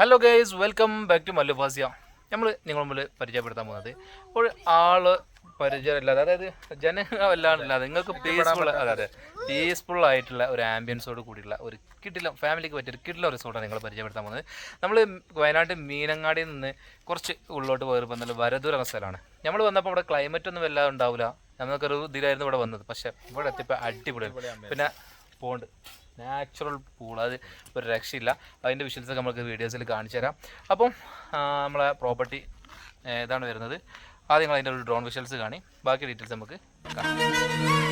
Hello guys welcome back to മല്ലുഭാസ്യ നമ്മൾ നിങ്ങൾ മുമ്പിൽ പരിചയപ്പെടുത്താൻ പോകുന്നത് ഇപ്പോൾ ആൾ പരിചയമില്ലാതെ അതായത് ജനമല്ലാണ്ടില്ലാതെ നിങ്ങൾക്ക് പീസ്ഫുൾ അതെ അതെ. പീസ്ഫുൾ ആയിട്ടുള്ള ഒരു ആംബിയൻസോട് കൂടിയുള്ള ഒരു കിട്ടില്ല ഫാമിലിക്ക് പറ്റിയ ഒരു കിട്ടില്ല റിസോർട്ടാണ് നിങ്ങൾ പരിചയപ്പെടുത്താൻ പോകുന്നത്. നമ്മൾ വയനാട് മീനങ്ങാടിയിൽ നിന്ന് കുറച്ച് ഉള്ളോട്ട് പോയപ്പോൾ നല്ല വരദൂര സ്ഥലമാണ്. നമ്മൾ വന്നപ്പോൾ ഇവിടെ ക്ലൈമറ്റ് ഒന്നും വല്ലാതെ ഉണ്ടാവില്ല നമുക്കൊരു ഇതിലായിരുന്നു ഇവിടെ വന്നത്. പക്ഷേ ഇവിടെ എത്തിയപ്പോൾ അടിപൊളിയാണ്. പിന്നെ പോണ്ട്. നാച്ചുറൽ പൂൾ അത് ഒരു രക്ഷയില്ല. അതിന്റെ വിഷ്വൽസൊക്കെ നമുക്ക് വീഡിയോസിൽ കാണിച്ചു തരാം. അപ്പം നമ്മളെ പ്രോപ്പർട്ടി ഇതാണ് വരുന്നത്. ആദ്യം അതിന്റെ ഒരു ഡ്രോൺ വിഷ്വൽസ് കാണി. ബാക്കി ഡീറ്റെയിൽസ് നമുക്ക് കാണാം.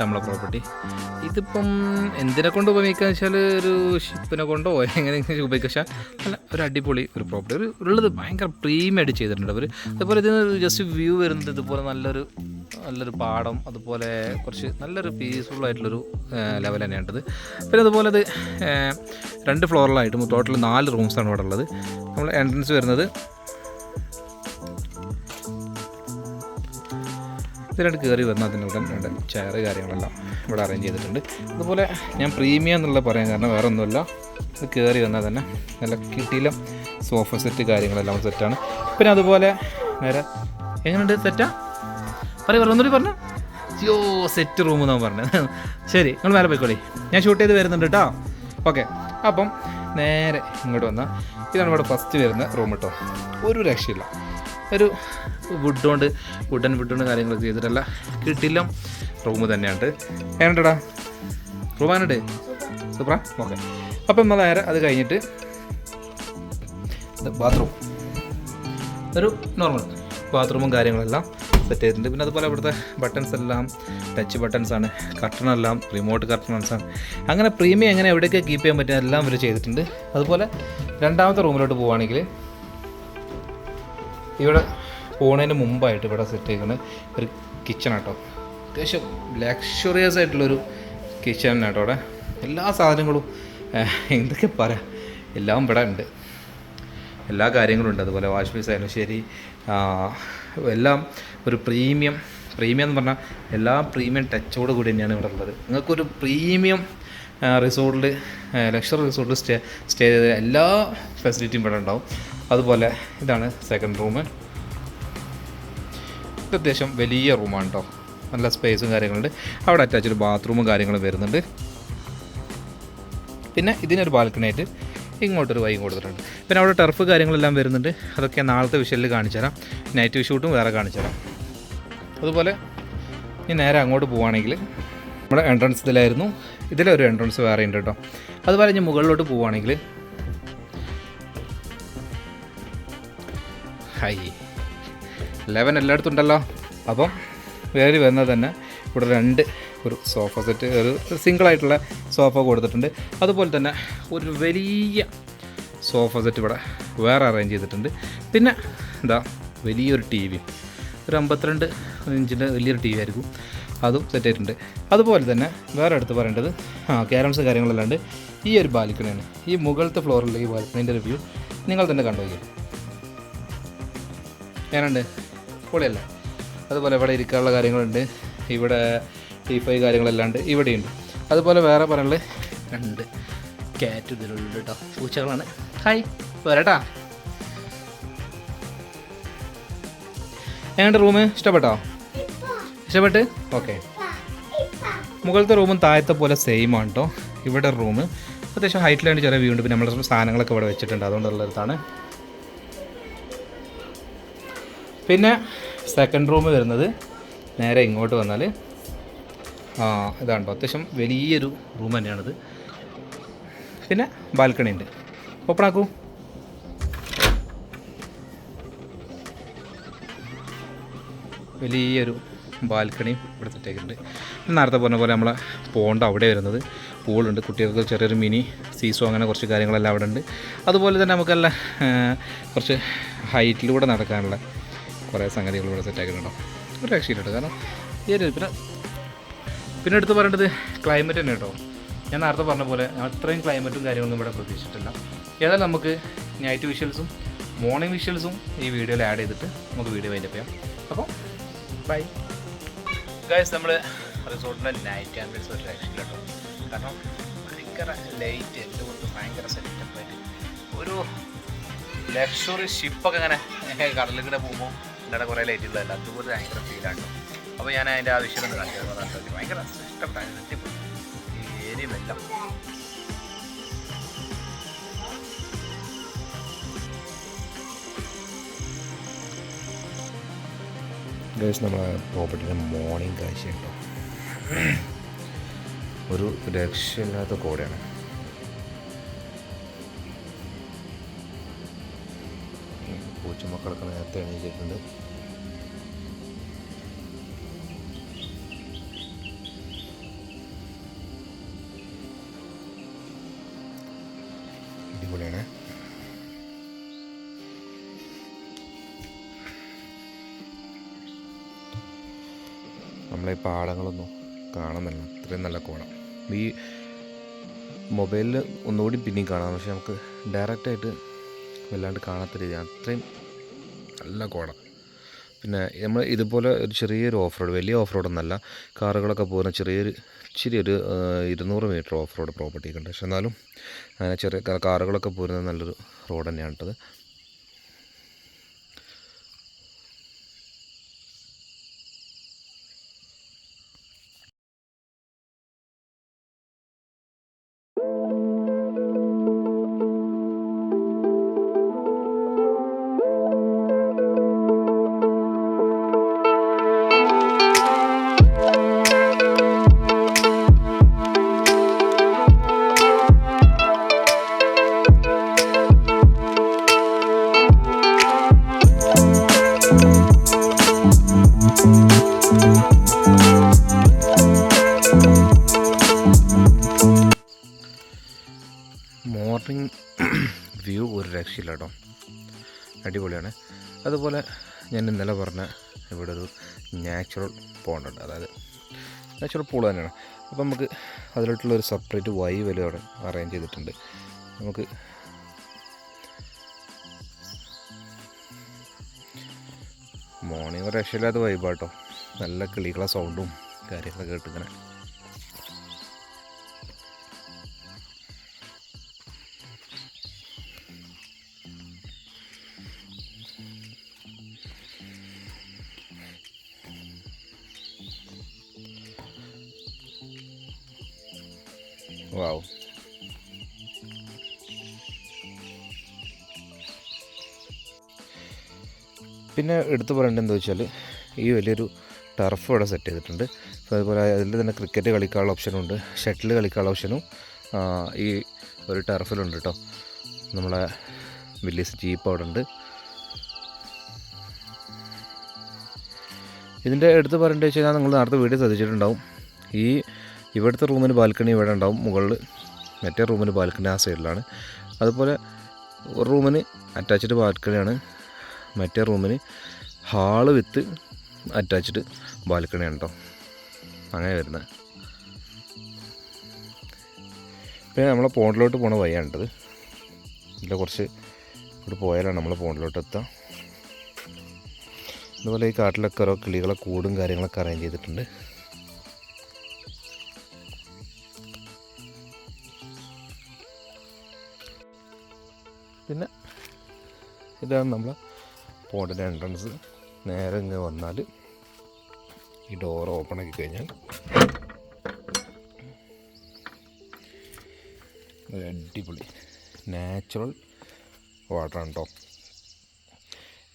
ഇതാണ് നമ്മളെ പ്രോപ്പർട്ടി ഇതിപ്പം എന്തിനെ കൊണ്ട് ഉപയോഗിക്കാന്ന് വെച്ചാൽ ഒരു ഷിപ്പിനെ കൊണ്ടോ എങ്ങനെയെങ്കിലും ഉപയോഗിക്കുക നല്ല ഒരു അടിപൊളി ഒരു പ്രോപ്പർട്ടി ഒരു ഉള്ളത് ഭയങ്കര പ്രീമിയമായിട്ട് ചെയ്തിട്ടുണ്ട് അവർ അതുപോലെ ഇതിന് ജസ്റ്റ് വ്യൂ വരുന്നത് ഇതുപോലെ നല്ലൊരു നല്ലൊരു പാടം അതുപോലെ കുറച്ച് നല്ലൊരു പീസ്ഫുൾ ആയിട്ടുള്ളൊരു ലെവൽ തന്നെയാണ് ഇത് പിന്നെ അതുപോലെ അത് രണ്ട് ഫ്ലോറിലായിട്ട് ടോട്ടൽ നാല് റൂംസാണ് ഇവിടെ ഉള്ളത്. നമ്മൾ എൻട്രൻസ് വരുന്നത് ഇതിലായിട്ട് കയറി വന്നാൽ അതിന് ഉടൻ രണ്ട് ചെയർ കാര്യങ്ങളെല്ലാം ഇവിടെ അറേഞ്ച് ചെയ്തിട്ടുണ്ട്. അതുപോലെ ഞാൻ പ്രീമിയം എന്നുള്ളത് പറയാൻ കാരണം വേറെ ഒന്നുമില്ല ഇത് കയറി വന്നാൽ തന്നെ നല്ല കിട്ടിയിലും സോഫ സെറ്റ് കാര്യങ്ങളെല്ലാം സെറ്റാണ് പിന്നെ അതുപോലെ നേരെ എങ്ങനെയുണ്ട് സെറ്റാ പറയും പറഞ്ഞു ഒന്നുകൂടി പറഞ്ഞു. അയ്യോ സെറ്റ് റൂം എന്നാണ് പറഞ്ഞത്. ശരി നിങ്ങൾ മേലെ പോയിക്കോളി. ഞാൻ ഷൂട്ട് ചെയ്ത് വരുന്നുണ്ട് കേട്ടോ ഓക്കെ അപ്പം നേരെ ഇങ്ങോട്ട് വന്നാൽ ഇതാണ് ഇവിടെ ഫസ്റ്റ് വരുന്ന റൂം കേട്ടോ ഒരു രക്ഷയില്ല. ഒരു വുഡ് കൊണ്ട് വുഡൻ വുഡ് കൊണ്ട് കാര്യങ്ങളൊക്കെ ചെയ്തിട്ടല്ല കിട്ടില്ല. റൂം തന്നെയാണ് ഏണ്ടടാ റൂം ആണേ സൂപ്പറാ? ഓക്കെ. അപ്പം നമ്മൾ നേരെ അത് കഴിഞ്ഞിട്ട് ബാത്റൂം ഒരു നോർമൽ ബാത്റൂമും കാര്യങ്ങളെല്ലാം സെറ്റ് ചെയ്തിട്ടുണ്ട്. പിന്നെ അതുപോലെ ഇവിടുത്തെ ബട്ടൺസ് എല്ലാം ടച്ച് ബട്ടൺസ് ആണ്. കർട്ടണെല്ലാം റിമോട്ട് കർട്ടൺസ് ആണ്. അങ്ങനെ പ്രീമിയം എങ്ങനെ എവിടെയൊക്കെ കീപ്പ് ചെയ്യാൻ പറ്റുന്ന എല്ലാം ഇവർ ചെയ്തിട്ടുണ്ട്. അതുപോലെ രണ്ടാമത്തെ റൂമിലോട്ട് പോവുകയാണെങ്കിൽ ഇവിടെ പോകുന്നതിന് മുമ്പായിട്ട് ഇവിടെ സെറ്റ് ചെയ്യുന്നത് ഒരു കിച്ചൺ ആട്ടോ. അത്യാവശ്യം ലക്ഷറിയസ് ആയിട്ടുള്ളൊരു കിച്ചൺ ആട്ടോ അവിടെ. എല്ലാ സാധനങ്ങളും എന്തൊക്കെ പറയാം എല്ലാം ഇവിടെ ഉണ്ട്. എല്ലാ കാര്യങ്ങളും ഉണ്ട്. അതുപോലെ വാഷ് ബേസ് ആയാലും ശരി എല്ലാം ഒരു പ്രീമിയം പ്രീമിയം എന്ന് പറഞ്ഞാൽ എല്ലാ പ്രീമിയം ടച്ചോട് കൂടി തന്നെയാണ് ഇവിടെ ഉള്ളത്. നിങ്ങൾക്കൊരു പ്രീമിയം റിസോർട്ടിൽ ലക്ഷറി റിസോർട്ടിൽ സ്റ്റേ സ്റ്റേ ചെയ്ത എല്ലാ ഫെസിലിറ്റിയും ഇവിടെ ഉണ്ടാവും. അതുപോലെ ഇതാണ് സെക്കൻഡ് റൂം ഇത് അത്യാവശ്യം വലിയ റൂമാണ് കേട്ടോ നല്ല സ്പേസും കാര്യങ്ങളുണ്ട്. അവിടെ അറ്റാച്ച്ഡ് ബാത്റൂമും കാര്യങ്ങളും വരുന്നുണ്ട്. പിന്നെ ഇതിനൊരു ബാൽക്കണി ആയിട്ട് ഇങ്ങോട്ടൊരു വൈകും കൊടുത്തിട്ടുണ്ട്. പിന്നെ അവിടെ ടർഫ് കാര്യങ്ങളെല്ലാം വരുന്നുണ്ട്. അതൊക്കെ നാളത്തെ വിഷയത്തിൽ കാണിച്ചു തരാം. നൈറ്റ് വിഷൂട്ടും വേറെ കാണിച്ചു തരാം. അതുപോലെ ഇനി നേരെ അങ്ങോട്ട് പോവുകയാണെങ്കിൽ നമ്മുടെ എൻട്രൻസ് ഇതിലായിരുന്നു. ഇതിലൊരു എൻട്രൻസ് വേറെ ഉണ്ട് കേട്ടോ അതുപോലെ ഇനി മുകളിലോട്ട് പോവുകയാണെങ്കിൽ ഹൈ ലെവൻ എല്ലായിടത്തും ഉണ്ടല്ലോ അപ്പം വേറെ വരുന്നത് തന്നെ ഇവിടെ രണ്ട് ഒരു സോഫ സെറ്റ് ഒരു സിംഗിളായിട്ടുള്ള സോഫ കൊടുത്തിട്ടുണ്ട്. അതുപോലെ തന്നെ ഒരു വലിയ സോഫ സെറ്റ് ഇവിടെ വേറെ അറേഞ്ച് ചെയ്തിട്ടുണ്ട്. പിന്നെ എന്താ വലിയൊരു ടി വി ഒരു അമ്പത്തിരണ്ട് ഇഞ്ചിന്റെ വലിയൊരു ടി വി ആയിരിക്കും. അതും സെറ്റ് ചെയ്തിട്ടുണ്ട് അതുപോലെ തന്നെ വേറെ അടുത്ത് പറയേണ്ടത് ആ ക്യാരംസ് കാര്യങ്ങളെല്ലാം ഉണ്ട്. ഈ ഒരു ബാൽക്കണിയാണ് ഈ മുകളിലത്തെ ഫ്ലോറിലുള്ള ഈ ബാൽക്കണീന്റെ റിവ്യൂ നിങ്ങൾ തന്നെ കണ്ടുപോയി ഞാനുണ്ട്. പൊളിയല്ലേ? അതുപോലെ ഇവിടെ ഇരിക്കാനുള്ള കാര്യങ്ങളുണ്ട്. ഇവിടെ ടീഫൈ കാര്യങ്ങളെല്ലാം ഉണ്ട്. ഇവിടെയുണ്ട്. അതുപോലെ വേറെ പറയാനുള്ളത് രണ്ട്. ക്യാറ്റ് ഇതിലുണ്ട് കേട്ടോ പൂച്ചകളാണ്. ഹായ് വരട്ടാ. എങ്ങനെയുണ്ട് റൂം ഇഷ്ടപ്പെട്ടോ? ഇഷ്ടപ്പെട്ട്? ഓക്കെ മുകളിലത്തെ റൂമും താഴത്തെ പോലെ സെയിം ആണ് കേട്ടോ ഇവിടെ റൂം അത്യാവശ്യം ഹൈറ്റിലായിട്ട് ചെറിയ വ്യൂ ഉണ്ട്. പിന്നെ നമ്മുടെ സാധനങ്ങളൊക്കെ ഇവിടെ വെച്ചിട്ടുണ്ട്. അതുകൊണ്ടുള്ളതാണ്. പിന്നെ സെക്കൻഡ് റൂം വരുന്നത് നേരെ ഇങ്ങോട്ട് വന്നാൽ ആ ഇതാണ്ടോ. അത്യാവശ്യം വലിയൊരു റൂം തന്നെയാണിത്. പിന്നെ ബാൽക്കണി ഉണ്ട്. ഓപ്പൺ ആക്കൂ. വലിയൊരു ബാൽക്കണിയും ഇവിടെ സെറ്റാക്കിയിട്ടുണ്ട് നേരത്തെ പറഞ്ഞ പോലെ നമ്മളെ പോണ്ട് അവിടെ വരുന്നത്. പൂളുണ്ട് കുട്ടികൾക്ക് ചെറിയൊരു മിനി സീസോ അങ്ങനെ കുറച്ച് കാര്യങ്ങളെല്ലാം അവിടെ ഉണ്ട്. അതുപോലെ തന്നെ നമുക്കെല്ലാം കുറച്ച് ഹൈറ്റിലൂടെ നടക്കാനുള്ള കുറേ സംഗതികൾ ഇവിടെ സെറ്റാക്കിയിട്ടുണ്ടോ ഒരു രക്ഷയിലുണ്ട് കാരണം ഈ പിന്നെ പിന്നെ എടുത്ത് പറയേണ്ടത് ക്ലൈമറ്റ് തന്നെ കേട്ടോ. ഞാൻ നേരത്തെ പറഞ്ഞ പോലെ അത്രയും ക്ലൈമറ്റും കാര്യങ്ങളൊന്നും ഇവിടെ പ്രതീക്ഷിച്ചിട്ടില്ല. ഏതായാലും നമുക്ക് നൈറ്റ് വിഷ്വൽസും മോർണിംഗ് വിഷ്വൽസും ഈ വീഡിയോയിൽ ആഡ് ചെയ്തിട്ട് നമുക്ക് വീഡിയോ വൈൻഡപ്പ് ചെയ്യാം. അപ്പോൾ ബൈ ഗൈസ് നമ്മൾ റിസോർട്ടിന്റെ നൈറ്റ് ആംബിയൻസ് ഒരു രക്ഷയില്ല കേട്ടോ. കാരണം ഭയങ്കര ലൈറ്റ് എല്ലാവർക്കും ഭയങ്കര സെറ്റപ്പായിട്ട് ഒരു ലക്ഷറി ഷിപ്പൊക്കെ ഇങ്ങനെ കടലിൽ കൂടെ പോകുമ്പോൾ ഇവിടെ കുറേ ലൈറ്റ് ഉള്ളതല്ല? അതുപോലെ ഭയങ്കര ഫീലാണ് അപ്പോൾ ഞാൻ അതിന്റെ ആവശ്യം ഒന്ന് കാണിച്ചത് ഭയങ്കര ഇഷ്ടപ്പെട്ടാണ് ഗൈസ് നമ്മളെ പ്രോപ്പർട്ടിയുടെ മോർണിംഗ് കാഴ്ച കേട്ടോ. ഒരു രക്ഷയില്ലാത്ത കോടയാണ്. പൂച്ചമക്കളൊക്കെ നേരത്തെ എണീച്ചിട്ടുണ്ട് അടിപൊളിയാണ്. നമ്മളെ പാടങ്ങളൊന്നും കാണുന്നില്ല. അത്രയും നല്ല കോണം ഈ മൊബൈലിൽ ഒന്നുകൂടി പിന്നെയും കാണാം. പക്ഷെ നമുക്ക് ഡയറക്റ്റായിട്ട് വല്ലാണ്ട് കാണാത്ത രീതി അത്രയും നല്ല കോട. പിന്നെ നമ്മൾ ഇതുപോലെ ഒരു ചെറിയൊരു ഓഫ് റോഡ് വലിയ ഓഫ് റോഡൊന്നല്ല കാറുകളൊക്കെ പോകുന്ന ചെറിയൊരു ഇച്ചിരി ഒരു ഇരുന്നൂറ് മീറ്റർ ഓഫ് റോഡ് പ്രോപ്പർട്ടി ഉണ്ട്. പക്ഷെ എന്നാലും അങ്ങനെ ചെറിയ കാറുകളൊക്കെ പോരുന്ന നല്ലൊരു റോഡ് തന്നെയാണ് കേട്ടത് അടിപൊളിയാണ്. അതുപോലെ ഞാൻ ഇന്നലെ പറഞ്ഞ ഇവിടെ ഒരു നാച്ചുറൽ പോണ്ടുണ്ട് അതായത് നാച്ചുറൽ പൂൾ തന്നെയാണ്. അപ്പോൾ നമുക്ക് അതിലോട്ടുള്ള ഒരു സെപ്പറേറ്റ് വൈ വരെ അവിടെ അറേഞ്ച് ചെയ്തിട്ടുണ്ട്. നമുക്ക് മോർണിംഗ് ഒരു രക്ഷയില്ലാത്ത വൈബാട്ടോ നല്ല കിളികളെ സൗണ്ടും കാര്യങ്ങളൊക്കെ കേട്ടിങ്ങനെ. വാവ് പിന്നെ എടുത്തു പറയേണ്ടത് എന്താ വെച്ചാൽ ഈ വലിയൊരു ടർഫ് ഇവിടെ സെറ്റ് ചെയ്തിട്ടുണ്ട്. അതുപോലെ അതിൽ തന്നെ ക്രിക്കറ്റ് കളിക്കാനുള്ള ഓപ്ഷനുണ്ട് ഷട്ടിൽ കളിക്കാനുള്ള ഓപ്ഷനും ഈ ഒരു ടർഫിലുണ്ട് കേട്ടോ നമ്മളെ വലിയ ജീപ്പ് അവിടെ ഉണ്ട്. ഇതിന്റെ എടുത്ത് പറയേണ്ടത് വെച്ച് കഴിഞ്ഞാൽ നിങ്ങൾ നേരത്തെ വീഡിയോ ശ്രദ്ധിച്ചിട്ടുണ്ടാവും. ഈ ഇവിടുത്തെ റൂമിന് ബാൽക്കണി ഇവിടെ ഉണ്ടാവും മുകളിൽ മറ്റേ റൂമിന് ബാൽക്കണി ആ സൈഡിലാണ്. അതുപോലെ ഒരു റൂമിന് അറ്റാച്ച്ഡ് ബാൽക്കണിയാണ് മറ്റേ റൂമിന് ഹാൾ വിത്ത് അറ്റാച്ച്ഡ് ബാൽക്കണിയാണ് കേട്ടോ അങ്ങനെ വരുന്നത്. പിന്നെ നമ്മളെ പോണ്ടിലോട്ട് പോണ വഴിയാണിട്ടത്. ഇതിൽ കുറച്ച് ഇവിടെ പോയാലാണ് നമ്മൾ പോണ്ടിലോട്ട് എത്താം. അതുപോലെ ഈ കാട്ടിലൊക്കെ ഓരോ കിളികളെ കൂടും കാര്യങ്ങളൊക്കെ അറേഞ്ച് ചെയ്തിട്ടുണ്ട്. പിന്നെ ഇതാണ് നമ്മൾ പോണ്ടിന്റെ എൻട്രൻസ് നേരെ ഇങ്ങ് വന്നാൽ ഈ ഡോർ ഓപ്പൺ ആക്കി കഴിഞ്ഞാൽ അടിപൊളി. നാച്ചുറൽ വാട്ടറാണ് കേട്ടോ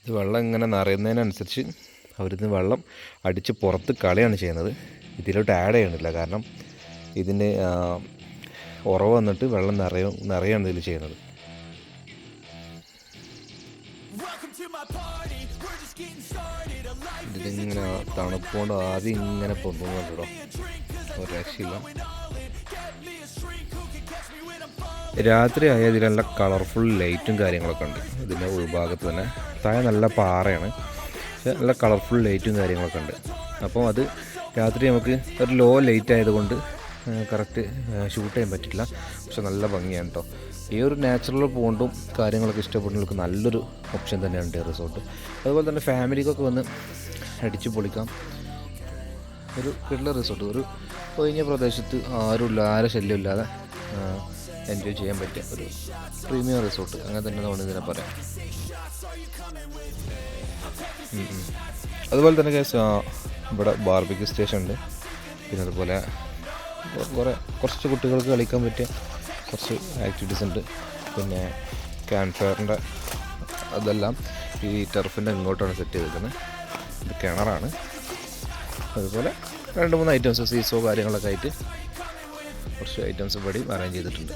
ഇത് വെള്ളം ഇങ്ങനെ നിറയുന്നതിനനുസരിച്ച് അവരിന്ന് വെള്ളം അടിച്ച് പുറത്ത് കളയാണ് ചെയ്യുന്നത്. ഇതിലോട്ട് ആഡ് ചെയ്യണില്ല കാരണം ഇതിന്റെ ഉറവ് വന്നിട്ട് വെള്ളം നിറയും നിറയാണ് ഇതിൽ ചെയ്യുന്നത്. ഇതിങ്ങനെ തണുപ്പോണ്ട് ആദ്യം ഇങ്ങനെ പൊന്തുന്നുണ്ട് ഒരു രക്ഷയില്ല. രാത്രി ആയ ഇതിൽ നല്ല കളർഫുൾ ലൈറ്റും കാര്യങ്ങളൊക്കെ ഉണ്ട്. ഇതിന്റെ ഉൾഭാഗത്ത് തന്നെ താഴെ നല്ല പാറയാണ്. നല്ല കളർഫുൾ ലൈറ്റും കാര്യങ്ങളൊക്കെ ഉണ്ട്. അപ്പം അത് രാത്രി നമുക്ക് ഒരു ലോ ലൈറ്റ് ആയതുകൊണ്ട് കറക്റ്റ് ഷൂട്ട് ചെയ്യാൻ പറ്റില്ല. പക്ഷെ നല്ല ഭംഗിയാണ് കേട്ടോ ഈ ഒരു നാച്ചുറൽ പോണ്ടും കാര്യങ്ങളൊക്കെ ഇഷ്ടപ്പെടുന്നവർക്ക് നല്ലൊരു ഓപ്ഷൻ തന്നെയാണ് റിസോർട്ട്. അതുപോലെ തന്നെ ഫാമിലിക്കൊക്കെ വന്ന് അടിച്ചു പൊളിക്കാം. ഒരു കിട്ടുന്ന റിസോർട്ട് ഒരു ഒഴിഞ്ഞ പ്രദേശത്ത് ആരുമില്ല ആരെ ശല്യമില്ലാതെ എൻജോയ് ചെയ്യാൻ പറ്റിയ ഒരു പ്രീമിയം റിസോർട്ട് അങ്ങനെ തന്നെ നമ്മൾ ഇതിനെ പറയാം. അതുപോലെ തന്നെ കേസ് ഇവിടെ ബാർബിക്ക് സ്റ്റേഷൻ ഉണ്ട്. പിന്നെ അതുപോലെ കുറേ കുറച്ച് കുട്ടികൾക്ക് കളിക്കാൻ പറ്റിയ കുറച്ച് ആക്ടിവിറ്റീസ് ഉണ്ട്. പിന്നെ ക്യാമ്പ് ഫയറിന്റെ അതെല്ലാം ഈ ടെർഫിന്റെ ഇങ്ങോട്ടാണ് സെറ്റ് ചെയ്തിരിക്കുന്നത് ഇത് കിണറാണ്. അതുപോലെ രണ്ട് മൂന്ന് ഐറ്റംസ് സീസോ കാര്യങ്ങളൊക്കെ ആയിട്ട് കുറച്ച് ഐറ്റംസ് ഇവിടെ അറേഞ്ച് ചെയ്തിട്ടുണ്ട്.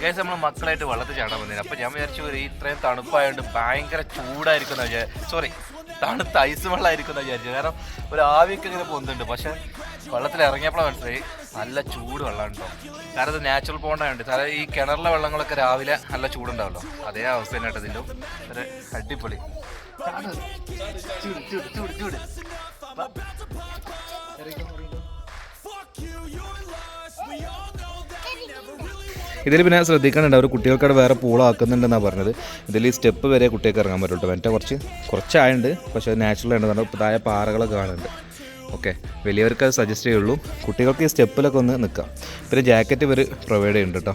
കേസ് നമ്മൾ മക്കളായിട്ട് വെള്ളത്തിൽ ചാടാൻ വന്നേ അപ്പോൾ ഞാൻ വിചാരിച്ചു ഇത്രയും തണുപ്പായതുകൊണ്ട് ഭയങ്കര ചൂടായിരിക്കും എന്ന് വിചാരിച്ചു സോറി തണുത്ത ഐസ് വെള്ളമായിരിക്കും എന്ന് വിചാരിച്ചു കാരണം ഒരു ആവിയൊക്കെ ഇങ്ങനെ പക്ഷെ വെള്ളത്തിൽ ഇറങ്ങിയപ്പോഴാണ് മനസ്സിലായി. നല്ല ചൂട് വെള്ളം കേട്ടോ കാരണം ഇത് നാച്ചുറൽ പോണ്ടായുണ്ട് സാറേ ഈ കിണറിലെ വെള്ളങ്ങളൊക്കെ രാവിലെ നല്ല ചൂടുണ്ടാവല്ലോ. അതേ അവസ്ഥ തന്നെ ഇതിന്റെ ഒരു അടിപൊളി. ഇതിൽ പിന്നെ ശ്രദ്ധിക്കാനുണ്ട് അവർ കുട്ടികൾക്കവിടെ വേറെ പൂളാക്കുന്നുണ്ടെന്നാണ് പറഞ്ഞത്. ഇതിൽ ഈ സ്റ്റെപ്പ് വരെ കുട്ടികൾക്ക് ഇറങ്ങാൻ പറ്റുള്ളൂ മറ്റേ കുറച്ച് കുറച്ചായുണ്ട് പക്ഷേ നാച്ചുറൽ ആണ്. കാരണം താഴെ പാറകളൊക്കെ കാണുന്നുണ്ട്. ഓക്കെ. വലിയവർക്ക് അത് സജസ്റ്റ് ചെയ്യുള്ളൂ. കുട്ടികൾക്ക് ഈ സ്റ്റെപ്പിലൊക്കെ ഒന്ന് നിൽക്കാം. പിന്നെ ജാക്കറ്റ് ഇവർ പ്രൊവൈഡ് ചെയ്യുന്നുണ്ട് കേട്ടോ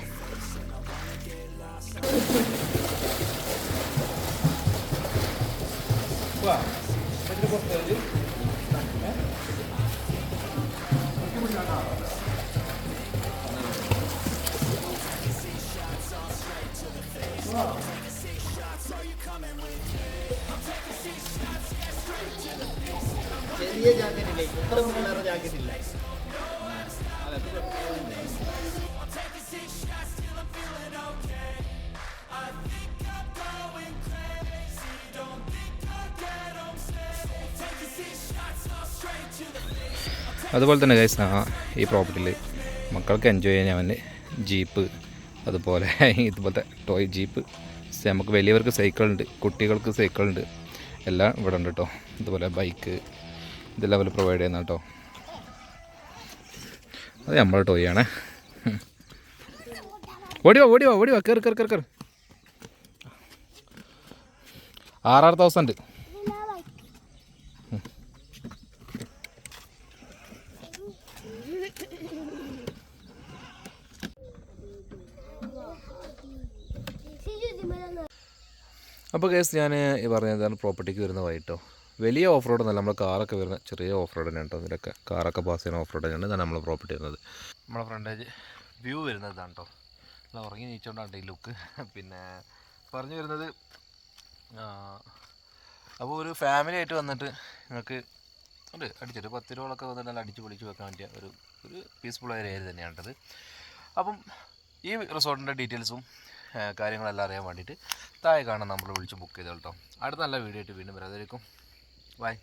അതുപോലെ തന്നെ ഗൈസ് ഈ പ്രോപ്പർട്ടിയിൽ മക്കൾക്ക് എൻജോയ് ചെയ്യാൻ അവന് ജീപ്പ് അതുപോലെ ഇതുപോലത്തെ ടോയ് ജീപ്പ് നമുക്ക് വലിയവർക്ക് സൈക്കിളുണ്ട് കുട്ടികൾക്ക് സൈക്കിളുണ്ട് എല്ലാം ഇവിടെ ഉണ്ട് കേട്ടോ ഇതുപോലെ ബൈക്ക് ഇതെല്ലാം അവർ പ്രൊവൈഡ് ചെയ്യുന്ന കേട്ടോ അത് നമ്മളെ ടോയ് ആണ്. ഓടിയോ ഓടിയോ ഓടിയോ കയറി കയറി കയറി കയറി ആറാറ് തൗസൻഡ് അപ്പോൾ കേസ് ഞാൻ ഈ പറഞ്ഞതാണ് പ്രോപ്പർട്ടിക്ക് വരുന്ന വൈകിട്ടോ വലിയ ഓഫ് റോഡ് എന്നല്ല നമ്മുടെ കാറൊക്കെ വരുന്ന ചെറിയ ഓഫ് റോഡ് തന്നെ കേട്ടോ ഇതിലൊക്കെ കാറൊക്കെ പാസ് ചെയ്യുന്ന ഓഫ് റോഡ് തന്നെയാണ് ഇതാണ് പ്രോപ്പർട്ടി വരുന്നത്. നമ്മളെ ഫ്രണ്ടേജ് വ്യൂ വരുന്നത് ഇതാണ് കേട്ടോ നല്ല ഉറങ്ങി നീച്ചോണ്ടാണ് ഈ ലുക്ക് പിന്നെ പറഞ്ഞു വരുന്നത് അപ്പോൾ ഒരു ഫാമിലി ആയിട്ട് വന്നിട്ട് നിങ്ങൾക്ക് ഉണ്ട് അടിച്ചൊരു പത്ത് രൂപകളൊക്കെ വന്നിട്ട് നല്ല അടിച്ച് പൊളിച്ച് വെക്കാൻ പറ്റിയ ഒരു ഒരു പീസ്ഫുൾ ആയ ഏരിയ തന്നെയാണത് അപ്പം ഈ റിസോർട്ടിന്റെ ഡീറ്റെയിൽസും കാര്യങ്ങളെല്ലാം അറിയാൻ വേണ്ടിയിട്ട് താഴെ കാണാൻ നമ്മൾ വിളിച്ച് ബുക്ക് ചെയ്തോളട്ടോ അടുത്ത നല്ല വീഡിയോ ആയിട്ട് വീണ്ടും വരാതിരിക്കും ബൈ